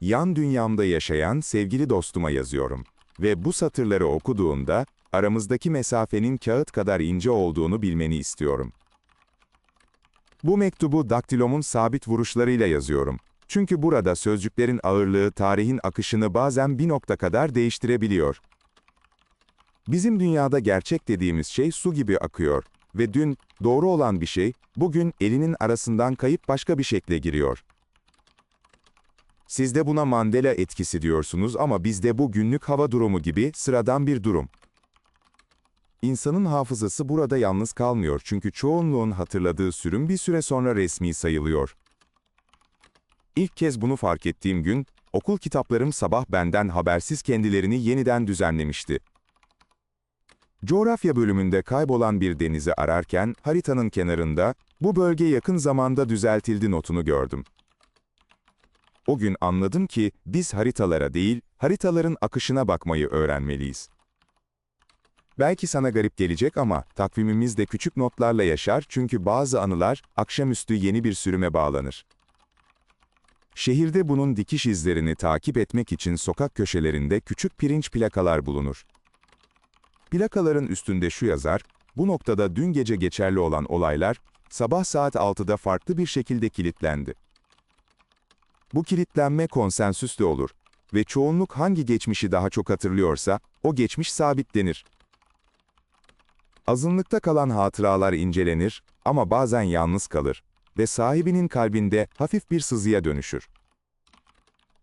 yan dünyamda yaşayan sevgili dostuma yazıyorum. Ve bu satırları okuduğunda, aramızdaki mesafenin kağıt kadar ince olduğunu bilmeni istiyorum. Bu mektubu daktilomun sabit vuruşlarıyla yazıyorum. Çünkü burada sözcüklerin ağırlığı tarihin akışını bazen bir nokta kadar değiştirebiliyor. Bizim dünyada gerçek dediğimiz şey su gibi akıyor ve dün doğru olan bir şey, bugün elinin arasından kayıp başka bir şekle giriyor. Siz de buna Mandela etkisi diyorsunuz ama bizde bu günlük hava durumu gibi sıradan bir durum. İnsanın hafızası burada yalnız kalmıyor çünkü çoğunluğun hatırladığı sürüm bir süre sonra resmi sayılıyor. İlk kez bunu fark ettiğim gün, okul kitaplarım sabah benden habersiz kendilerini yeniden düzenlemişti. Coğrafya bölümünde kaybolan bir denizi ararken haritanın kenarında bu bölge yakın zamanda düzeltildi notunu gördüm. O gün anladım ki biz haritalara değil, haritaların akışına bakmayı öğrenmeliyiz. Belki sana garip gelecek ama takvimimiz de küçük notlarla yaşar çünkü bazı anılar akşamüstü yeni bir sürüme bağlanır. Şehirde bunun dikiş izlerini takip etmek için sokak köşelerinde küçük pirinç plakalar bulunur. Plakaların üstünde şu yazar, bu noktada dün gece geçerli olan olaylar, sabah saat 6'da farklı bir şekilde kilitlendi. Bu kilitlenme konsensüslü olur ve çoğunluk hangi geçmişi daha çok hatırlıyorsa, o geçmiş sabitlenir. Azınlıkta kalan hatıralar incelenir ama bazen yalnız kalır ve sahibinin kalbinde hafif bir sızıya dönüşür.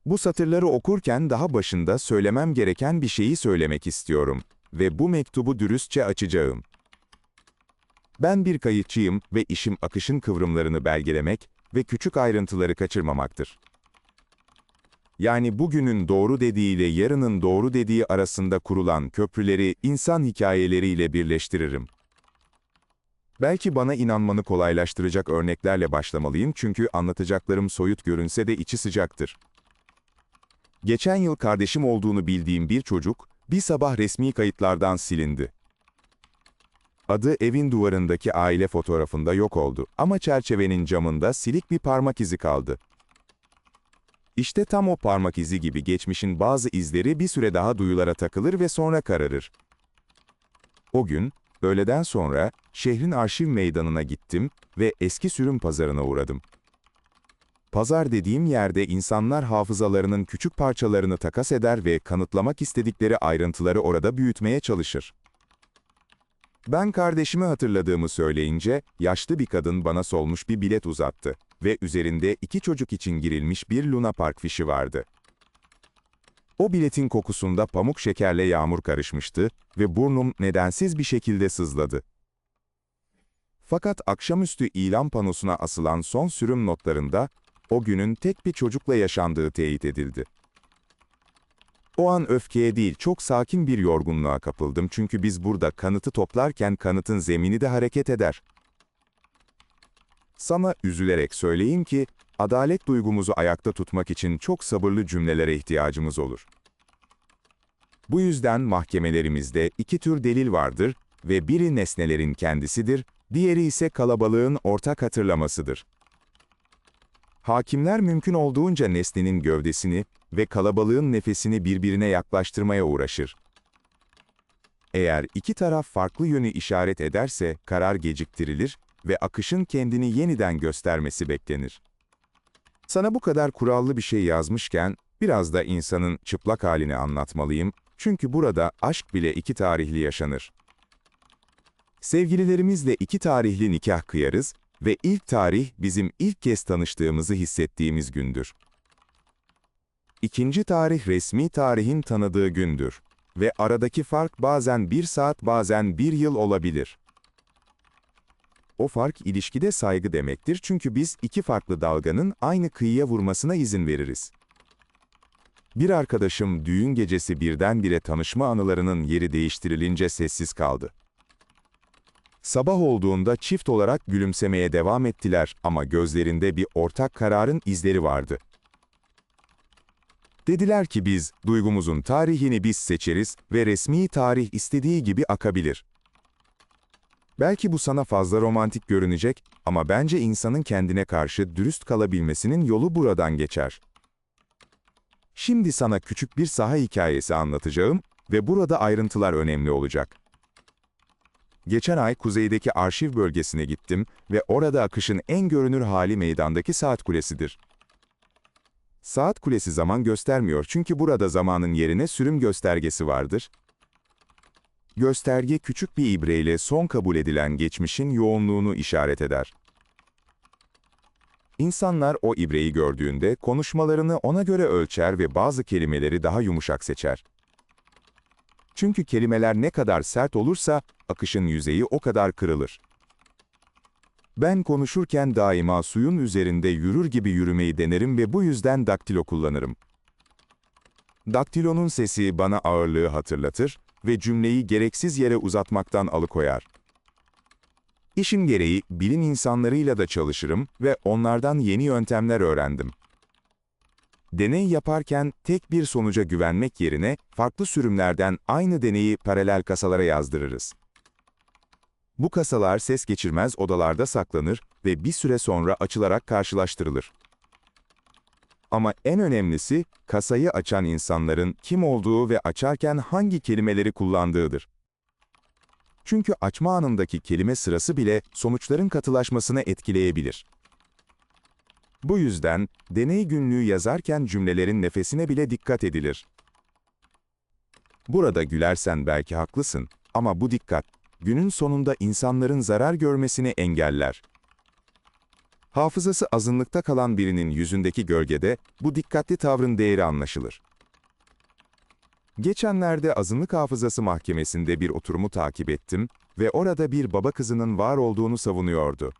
Bu satırları okurken daha başında söylemem gereken bir şeyi söylemek istiyorum ve bu mektubu dürüstçe açacağım. Ben bir kayıtçıyım ve işim akışın kıvrımlarını belgelemek ve küçük ayrıntıları kaçırmamaktır. Yani bugünün doğru dediği ile yarının doğru dediği arasında kurulan köprüleri insan hikayeleriyle birleştiririm. Belki bana inanmanı kolaylaştıracak örneklerle başlamalıyım çünkü anlatacaklarım soyut görünse de içi sıcaktır. Geçen yıl kardeşim olduğunu bildiğim bir çocuk, bir sabah resmi kayıtlardan silindi. Adı evin duvarındaki aile fotoğrafında yok oldu ama çerçevenin camında silik bir parmak izi kaldı. İşte tam o parmak izi gibi geçmişin bazı izleri bir süre daha duyulara takılır ve sonra kararır. O gün, öğleden sonra, şehrin arşiv meydanına gittim ve eski sürüm pazarına uğradım. Pazar dediğim yerde insanlar hafızalarının küçük parçalarını takas eder ve kanıtlamak istedikleri ayrıntıları orada büyütmeye çalışır. Ben kardeşimi hatırladığımı söyleyince, yaşlı bir kadın bana solmuş bir bilet uzattı ve üzerinde iki çocuk için girilmiş bir Luna Park fişi vardı. O biletin kokusunda pamuk şekerle yağmur karışmıştı ve burnum nedensiz bir şekilde sızladı. Fakat akşamüstü ilan panosuna asılan son sürüm notlarında, o günün tek bir çocukla yaşandığı teyit edildi. O an öfkeye değil, çok sakin bir yorgunluğa kapıldım çünkü biz burada kanıtı toplarken kanıtın zemini de hareket eder. Sana üzülerek söyleyeyim ki, adalet duygumuzu ayakta tutmak için çok sabırlı cümlelere ihtiyacımız olur. Bu yüzden mahkemelerimizde iki tür delil vardır ve biri nesnelerin kendisidir, diğeri ise kalabalığın ortak hatırlamasıdır. Hakimler mümkün olduğunca nesnenin gövdesini ve kalabalığın nefesini birbirine yaklaştırmaya uğraşır. Eğer iki taraf farklı yönü işaret ederse karar geciktirilir ve akışın kendini yeniden göstermesi beklenir. Sana bu kadar kurallı bir şey yazmışken, biraz da insanın çıplak halini anlatmalıyım, çünkü burada aşk bile iki tarihli yaşanır. Sevgililerimizle iki tarihli nikah kıyarız ve ilk tarih bizim ilk kez tanıştığımızı hissettiğimiz gündür. İkinci tarih resmi tarihin tanıdığı gündür ve aradaki fark bazen bir saat bazen bir yıl olabilir. O fark ilişkide saygı demektir çünkü biz iki farklı dalganın aynı kıyıya vurmasına izin veririz. Bir arkadaşım düğün gecesi birdenbire tanışma anılarının yeri değiştirilince sessiz kaldı. Sabah olduğunda çift olarak gülümsemeye devam ettiler ama gözlerinde bir ortak kararın izleri vardı. Dediler ki biz, duygumuzun tarihini biz seçeriz ve resmi tarih istediği gibi akabilir. Belki bu sana fazla romantik görünecek ama bence insanın kendine karşı dürüst kalabilmesinin yolu buradan geçer. Şimdi sana küçük bir saha hikayesi anlatacağım ve burada ayrıntılar önemli olacak. Geçen ay kuzeydeki arşiv bölgesine gittim ve orada akışın en görünür hali meydandaki saat kulesidir. Saat kulesi zaman göstermiyor çünkü burada zamanın yerine sürüm göstergesi vardır. Gösterge küçük bir ibreyle son kabul edilen geçmişin yoğunluğunu işaret eder. İnsanlar o ibreyi gördüğünde konuşmalarını ona göre ölçer ve bazı kelimeleri daha yumuşak seçer. Çünkü kelimeler ne kadar sert olursa akışın yüzeyi o kadar kırılır. Ben konuşurken daima suyun üzerinde yürür gibi yürümeyi denerim ve bu yüzden daktilo kullanırım. Daktilonun sesi bana ağırlığı hatırlatır ve cümleyi gereksiz yere uzatmaktan alıkoyar. İşim gereği bilim insanlarıyla da çalışırım ve onlardan yeni yöntemler öğrendim. Deney yaparken tek bir sonuca güvenmek yerine farklı sürümlerden aynı deneyi paralel kasalara yazdırırız. Bu kasalar ses geçirmez odalarda saklanır ve bir süre sonra açılarak karşılaştırılır. Ama en önemlisi, kasayı açan insanların kim olduğu ve açarken hangi kelimeleri kullandığıdır. Çünkü açma anındaki kelime sırası bile sonuçların katılaşmasını etkileyebilir. Bu yüzden, deney günlüğü yazarken cümlelerin nefesine bile dikkat edilir. Burada gülersen belki haklısın ama bu dikkat, günün sonunda insanların zarar görmesini engeller. Hafızası azınlıkta kalan birinin yüzündeki gölgede bu dikkatli tavrın değeri anlaşılır. Geçenlerde azınlık hafızası mahkemesinde bir oturumu takip ettim ve orada bir baba kızının var olduğunu savunuyordu.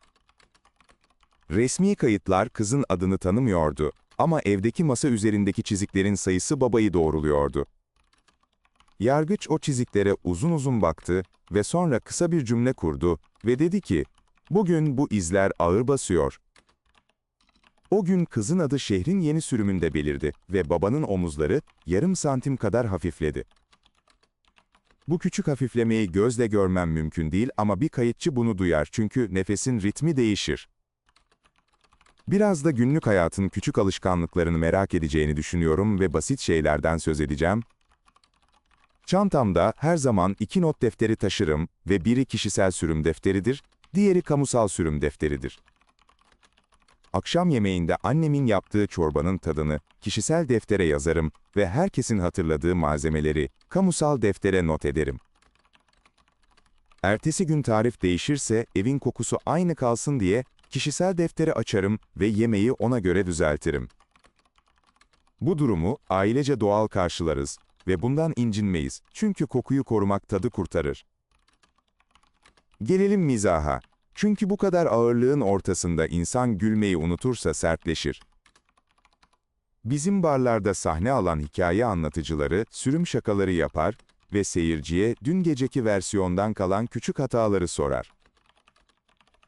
Resmi kayıtlar kızın adını tanımıyordu ama evdeki masa üzerindeki çiziklerin sayısı babayı doğruluyordu. Yargıç o çiziklere uzun uzun baktı ve sonra kısa bir cümle kurdu ve dedi ki, bugün bu izler ağır basıyor. O gün kızın adı şehrin yeni sürümünde belirdi ve babanın omuzları yarım santim kadar hafifledi. Bu küçük hafiflemeyi gözle görmem mümkün değil ama bir kayıtçı bunu duyar çünkü nefesin ritmi değişir. Biraz da günlük hayatın küçük alışkanlıklarını merak edeceğini düşünüyorum ve basit şeylerden söz edeceğim. Çantamda her zaman iki not defteri taşırım ve biri kişisel sürüm defteridir, diğeri kamusal sürüm defteridir. Akşam yemeğinde annemin yaptığı çorbanın tadını kişisel deftere yazarım ve herkesin hatırladığı malzemeleri kamusal deftere not ederim. Ertesi gün tarif değişirse evin kokusu aynı kalsın diye kişisel defteri açarım ve yemeği ona göre düzeltirim. Bu durumu ailece doğal karşılarız ve bundan incinmeyiz çünkü kokuyu korumak tadı kurtarır. Gelelim mizaha. Çünkü bu kadar ağırlığın ortasında insan gülmeyi unutursa sertleşir. Bizim barlarda sahne alan hikaye anlatıcıları sürüm şakaları yapar ve seyirciye dün geceki versiyondan kalan küçük hataları sorar.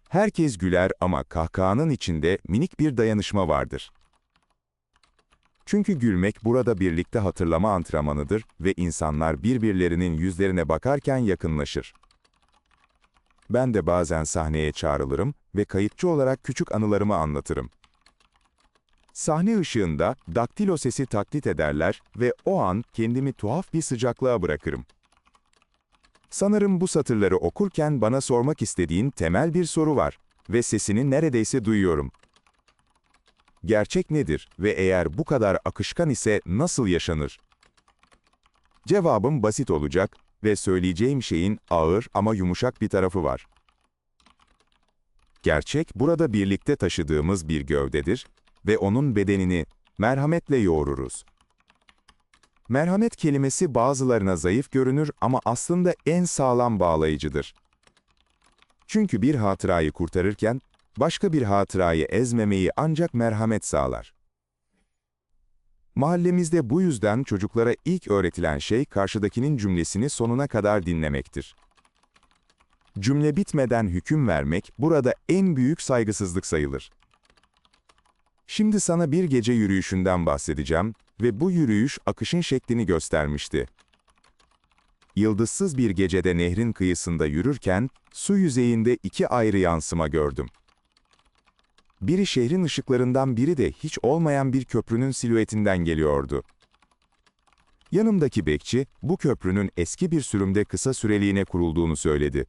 Herkes güler ama kahkahanın içinde minik bir dayanışma vardır. Çünkü gülmek burada birlikte hatırlama antrenmanıdır ve insanlar birbirlerinin yüzlerine bakarken yakınlaşır. Ben de bazen sahneye çağrılırım ve kayıtçı olarak küçük anılarımı anlatırım. Sahne ışığında daktilo sesi taklit ederler ve o an kendimi tuhaf bir sıcaklığa bırakırım. Sanırım bu satırları okurken bana sormak istediğin temel bir soru var ve sesini neredeyse duyuyorum. Gerçek nedir ve eğer bu kadar akışkan ise nasıl yaşanır? Cevabım basit olacak ve söyleyeceğim şeyin ağır ama yumuşak bir tarafı var. Gerçek burada birlikte taşıdığımız bir gövdedir ve onun bedenini merhametle yoğururuz. Merhamet kelimesi bazılarına zayıf görünür ama aslında en sağlam bağlayıcıdır. Çünkü bir hatırayı kurtarırken başka bir hatırayı ezmemeyi ancak merhamet sağlar. Mahallemizde bu yüzden çocuklara ilk öğretilen şey karşıdakinin cümlesini sonuna kadar dinlemektir. Cümle bitmeden hüküm vermek burada en büyük saygısızlık sayılır. Şimdi sana bir gece yürüyüşünden bahsedeceğim ve bu yürüyüş akışın şeklini göstermişti. Yıldızsız bir gecede nehrin kıyısında yürürken su yüzeyinde iki ayrı yansıma gördüm. Biri şehrin ışıklarından biri de hiç olmayan bir köprünün silüetinden geliyordu. Yanımdaki bekçi, bu köprünün eski bir sürümde kısa süreliğine kurulduğunu söyledi.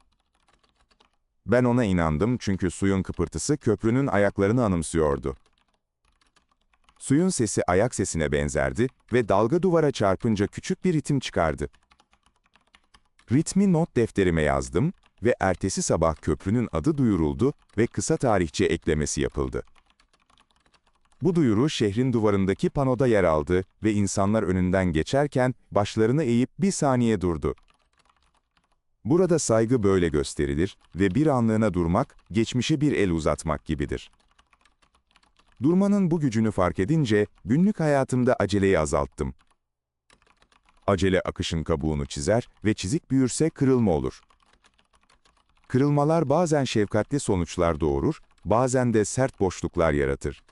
Ben ona inandım çünkü suyun kıpırtısı köprünün ayaklarını anımsıyordu. Suyun sesi ayak sesine benzerdi ve dalga duvara çarpınca küçük bir ritim çıkardı. Ritmi not defterime yazdım ve ertesi sabah köprünün adı duyuruldu ve kısa tarihçe eklemesi yapıldı. Bu duyuru şehrin duvarındaki panoda yer aldı ve insanlar önünden geçerken başlarını eğip bir saniye durdu. Burada saygı böyle gösterilir ve bir anlığına durmak, geçmişe bir el uzatmak gibidir. Durmanın bu gücünü fark edince günlük hayatımda aceleyi azalttım. Acele akışın kabuğunu çizer ve çizik büyürse kırılma olur. Kırılmalar bazen şefkatli sonuçlar doğurur, bazen de sert boşluklar yaratır.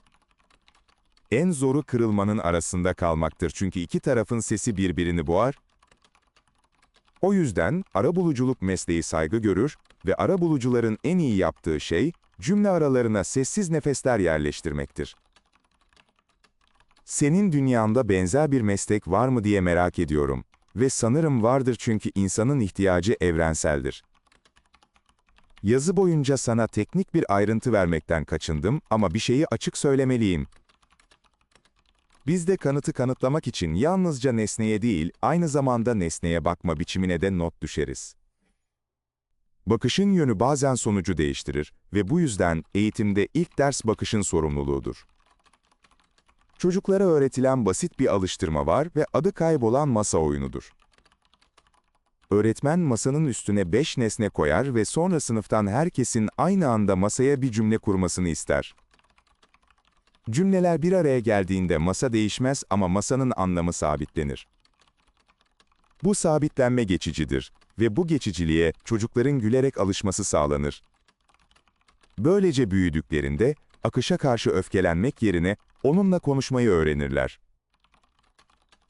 En zoru kırılmanın arasında kalmaktır çünkü iki tarafın sesi birbirini boğar. O yüzden arabuluculuk mesleği saygı görür ve arabulucuların en iyi yaptığı şey cümle aralarına sessiz nefesler yerleştirmektir. Senin dünyanda benzer bir meslek var mı diye merak ediyorum ve sanırım vardır çünkü insanın ihtiyacı evrenseldir. Yazı boyunca sana teknik bir ayrıntı vermekten kaçındım ama bir şeyi açık söylemeliyim. Biz de kanıtı kanıtlamak için yalnızca nesneye değil, aynı zamanda nesneye bakma biçimine de not düşeriz. Bakışın yönü bazen sonucu değiştirir ve bu yüzden eğitimde ilk ders bakışın sorumluluğudur. Çocuklara öğretilen basit bir alıştırma var ve adı kaybolan masa oyunudur. Öğretmen masanın üstüne beş nesne koyar ve sonra sınıftan herkesin aynı anda masaya bir cümle kurmasını ister. Cümleler bir araya geldiğinde masa değişmez ama masanın anlamı sabitlenir. Bu sabitlenme geçicidir ve bu geçiciliğe çocukların gülerek alışması sağlanır. Böylece büyüdüklerinde akışa karşı öfkelenmek yerine onunla konuşmayı öğrenirler.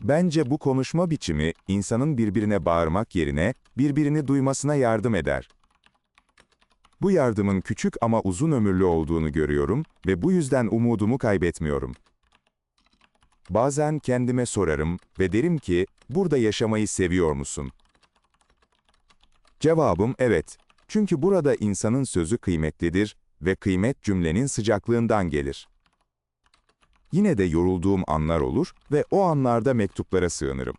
Bence bu konuşma biçimi insanın birbirine bağırmak yerine birbirini duymasına yardım eder. Bu yardımın küçük ama uzun ömürlü olduğunu görüyorum ve bu yüzden umudumu kaybetmiyorum. Bazen kendime sorarım ve derim ki, burada yaşamayı seviyor musun? Cevabım evet. Çünkü burada insanın sözü kıymetlidir ve kıymet cümlenin sıcaklığından gelir. Yine de yorulduğum anlar olur ve o anlarda mektuplara sığınırım.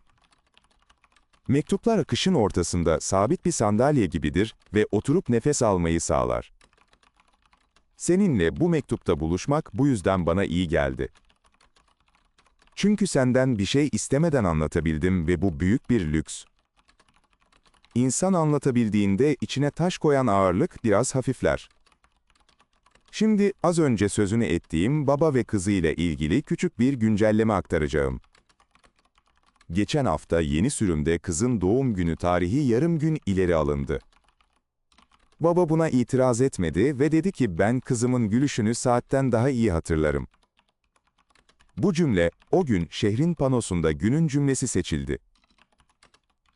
Mektuplar akışın ortasında sabit bir sandalye gibidir ve oturup nefes almayı sağlar. Seninle bu mektupta buluşmak bu yüzden bana iyi geldi. Çünkü senden bir şey istemeden anlatabildim ve bu büyük bir lüks. İnsan anlatabildiğinde içine taş koyan ağırlık biraz hafifler. Şimdi az önce sözünü ettiğim baba ve kızı ile ilgili küçük bir güncelleme aktaracağım. Geçen hafta yeni sürümde kızın doğum günü tarihi yarım gün ileri alındı. Baba buna itiraz etmedi ve dedi ki ben kızımın gülüşünü saatten daha iyi hatırlarım. Bu cümle o gün şehrin panosunda günün cümlesi seçildi.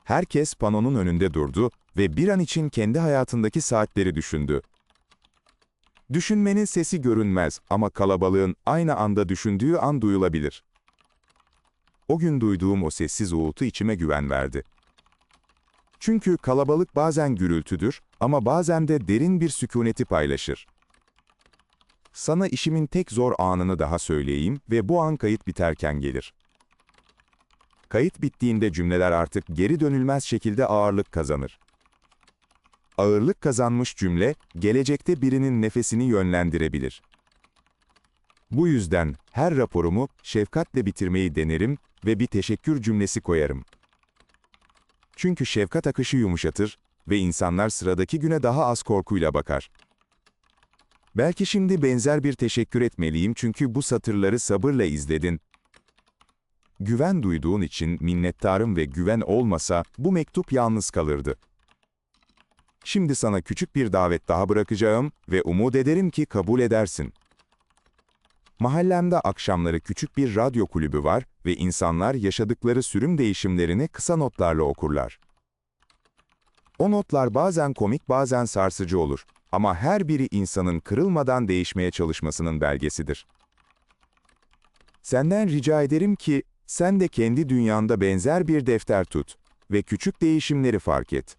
Herkes panonun önünde durdu ve bir an için kendi hayatındaki saatleri düşündü. Düşünmenin sesi görünmez ama kalabalığın aynı anda düşündüğü an duyulabilir. O gün duyduğum o sessiz uğultu içime güven verdi. Çünkü kalabalık bazen gürültüdür ama bazen de derin bir sükuneti paylaşır. Sana işimin tek zor anını daha söyleyeyim ve bu an kayıt biterken gelir. Kayıt bittiğinde cümleler artık geri dönülmez şekilde ağırlık kazanır. Ağırlık kazanmış cümle, gelecekte birinin nefesini yönlendirebilir. Bu yüzden her raporumu şefkatle bitirmeyi denerim ve bir teşekkür cümlesi koyarım. Çünkü şefkat akışı yumuşatır ve insanlar sıradaki güne daha az korkuyla bakar. Belki şimdi benzer bir teşekkür etmeliyim çünkü bu satırları sabırla izledin. Güven duyduğun için minnettarım ve güven olmasa bu mektup yalnız kalırdı. Şimdi sana küçük bir davet daha bırakacağım ve umut ederim ki kabul edersin. Mahallemde akşamları küçük bir radyo kulübü var ve insanlar yaşadıkları sürüm değişimlerini kısa notlarla okurlar. O notlar bazen komik bazen sarsıcı olur ama her biri insanın kırılmadan değişmeye çalışmasının belgesidir. Senden rica ederim ki Sen de kendi dünyanda benzer bir defter tut ve küçük değişimleri fark et.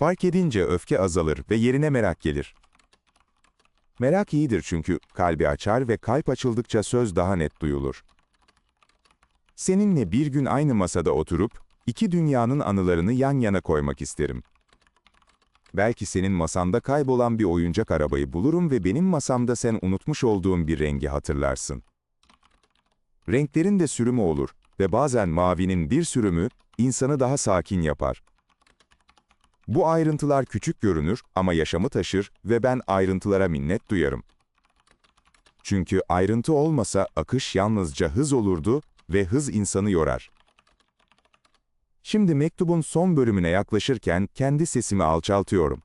Fark edince öfke azalır ve yerine merak gelir. Merak iyidir çünkü kalbi açar ve kalp açıldıkça söz daha net duyulur. Seninle bir gün aynı masada oturup, iki dünyanın anılarını yan yana koymak isterim. Belki senin masanda kaybolan bir oyuncak arabayı bulurum ve benim masamda sen unutmuş olduğun bir rengi hatırlarsın. Renklerin de sürümü olur ve bazen mavinin bir sürümü insanı daha sakin yapar. Bu ayrıntılar küçük görünür ama yaşamı taşır ve ben ayrıntılara minnet duyarım. Çünkü ayrıntı olmasa akış yalnızca hız olurdu ve hız insanı yorar. Şimdi mektubun son bölümüne yaklaşırken kendi sesimi alçaltıyorum.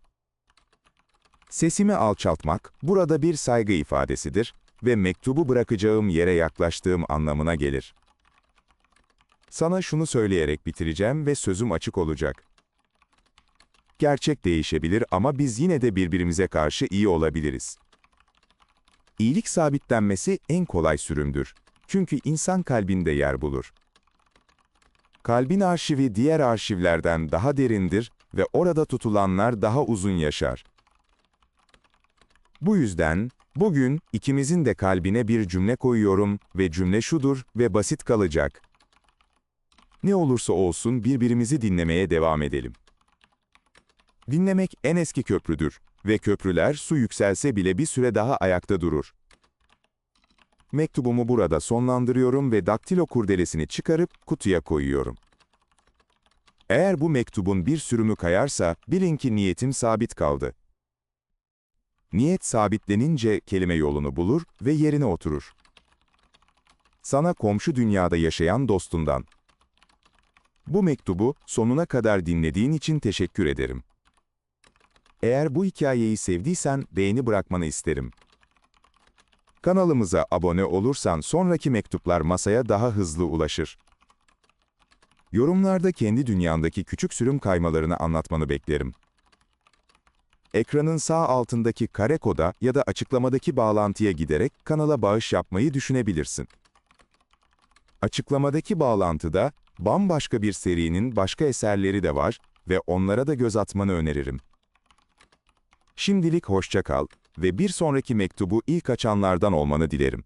Sesimi alçaltmak burada bir saygı ifadesidir ve mektubu bırakacağım yere yaklaştığım anlamına gelir. Sana şunu söyleyerek bitireceğim ve sözüm açık olacak. Gerçek değişebilir ama biz yine de birbirimize karşı iyi olabiliriz. İyilik sabitlenmesi en kolay sürümdür. Çünkü insan kalbinde yer bulur. Kalbin arşivi diğer arşivlerden daha derindir ve orada tutulanlar daha uzun yaşar. Bu yüzden, bugün ikimizin de kalbine bir cümle koyuyorum ve cümle şudur ve basit kalacak. Ne olursa olsun birbirimizi dinlemeye devam edelim. Dinlemek en eski köprüdür ve köprüler su yükselse bile bir süre daha ayakta durur. Mektubumu burada sonlandırıyorum ve daktilo kurdelesini çıkarıp kutuya koyuyorum. Eğer bu mektubun bir sürümü kayarsa bilin ki niyetim sabit kaldı. Niyet sabitlenince kelime yolunu bulur ve yerine oturur. Sana komşu dünyada yaşayan dostundan. Bu mektubu sonuna kadar dinlediğin için teşekkür ederim. Eğer bu hikayeyi sevdiysen beğeni bırakmanı isterim. Kanalımıza abone olursan sonraki mektuplar masaya daha hızlı ulaşır. Yorumlarda kendi dünyandaki küçük sürüm kaymalarını anlatmanı beklerim. Ekranın sağ altındaki kare koda ya da açıklamadaki bağlantıya giderek kanala bağış yapmayı düşünebilirsin. Açıklamadaki bağlantıda bambaşka bir serinin başka eserleri de var ve onlara da göz atmanı öneririm. Şimdilik hoşça kal ve bir sonraki mektubu ilk açanlardan olmanı dilerim.